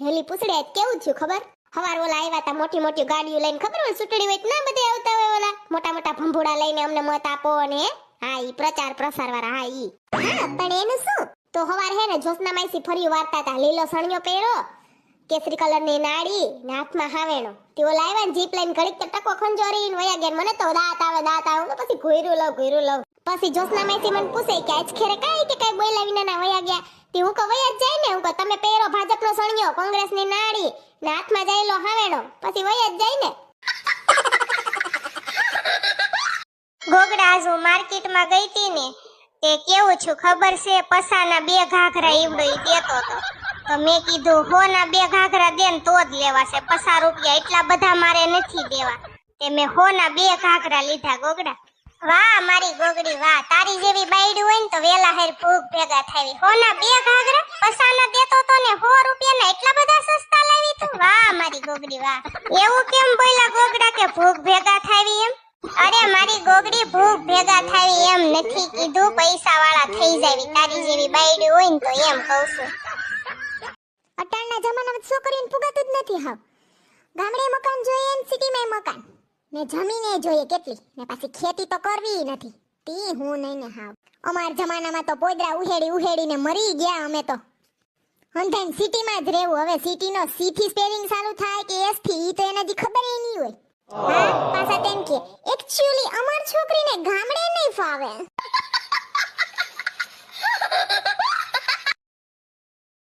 હેલી પૂછડે કેવું થયું ખબર? હવાર ઓલા આવ્યા તા મોટી મોટી ગાડીઓ લઈને ખબર હોય સુટડી હોય ના બધે આવતા હોય ઓલા? મોટા મોટા ભંભોડા લઈને અમને મત આપો અને હા? ઈ પ્રચાર પ્રસાર વાળા, હા, ઈ. હા, પણ એનું શું? તો હવાર હે ને જોસના માઈસી ફરી વાર્તા તા, લીલો સણિયો પહેરો કેસરી કલરની નાડી ને હાથમાં હાવેણો. તે ઓલા આવ્યા ને જીપ લઈને ઘડીક તો ટકો ખંજોરી ને વયા ગયા મને તો દાંત આવે દાંત આવે. તો પછી ઘોયરું લઉં ઘોયરું લઉં. પછી જોસના માઈસી મને પૂછે કે આજ ખેરે કાંઈ કે કાંઈ બોલાવીને ના વયા ગયા? તે હું કહું જ જાય ને, હું તમે પહેરો ભાજપનો સણિયો, કોંગ્રેસની નાડી ને હાથમાં જાયેલો હાવેણો, પછી વયા જ જાય ને. ગોગડા હું માર્કેટમાં ગઈ હતી ને, તે કેવું છું ખબર છે? પસાના બે ઘાઘરા ઈવડો ઈ દેતો હતો તો મેં કીધું હોના બે ઘાઘરા દે ને તો જ લેવા છે. પસા રૂપિયા એટલા બધા મારે નથી દેવા. તે મેં હોના બે ઘાઘરા લીધા ગોગડા. વાહ, મારી ગોગડી, વાહ. તારી જેવી બાયડી હોય ને તો વેલા હેર ભૂખ ભેગા થાવી. હોના બે ઘાઘરા? પસાના દેતો તો ને સો રૂપિયાના એટલા બધા સસ્તા લાવી તું? વાહ, મારી ગોગડી, વાહ. એવું કેમ બોલ્યા ગોગડા કે ભૂખ ભેગા થાવી એમ? અરે, મારી ગોગડી, ભૂખ ભેગા થાવી એમ નથી કીધું. પૈસા વાળા થઈ જાવી. તારી જેવી બાયડી હોય ને તો એમ કહું છું. અટાણના જમાનામાં છોકરીને પુગાતું જ નથી હાવ. ગામડે મકાન જોઈએ ને સિટીમાં મકાન. ને જમીને જોઈએ કેટલી. ને પાછી ખેતી તો કરવી નથી. તી હું નહીં ને હાવ. અમાર જમાનામાં તો પોદરા ઉહેડી ઉહેડીને મરી ગયા અમે તો. હંધાઈને સિટીમાં જ રહેવું. હવે સિટીનો સી થી સ્પેલિંગ સારું થાય કે એસથી, ઈ તો એનાથી ખબર એ નહીં હોય. હા, પાછા તેમ કે એકચ્યુઅલી અમાર છોકરીને ગામડે નહીં ફાવે.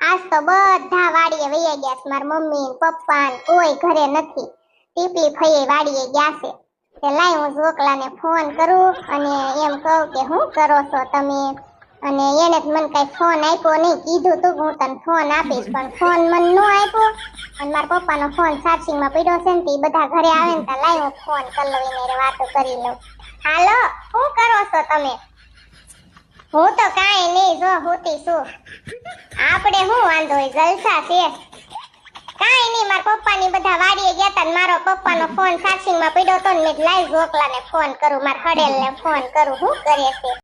આજ તો બધા વાડીએ વૈયા ગયા મારા મમ્મી પપ્પા કોઈ ઘરે નથી. ટીપલી ફઈએ વાડીએ ગયા છે. તે હું ઝોકલાને ફોન કરું અને એમ કહું કે હું કરો છો તમે? અને એને મને કઈ ફોન આપ્યો નહીં. કીધું તું હું તને ફોન આપીશ, પણ ફોન મને ન આપ્યો. અને મારા પપ્પાનો ફોન ચાર્જિંગમાં પડ્યો છે ને તે બધા ઘરે આવે ને તો લાઈ હું ફોન કરી લઉં, એને વાતો કરી લઉં. હાલો શું કરો છો તમે? હું તો કાંઈ નહીં, જો હોતી છું આપણે શું વાંધો જલસા છે. કાંઈ નહીં, મારા પપ્પાની બધા વાડીએ ગયા તા મારો મારો પપ્પાનો ફોન ચાર્જિંગમાં પડ્યો તો ને મેં લાઈવ ગોકલાને ફોન કરું, મારા હડેલને ફોન કરું. હું કરે છે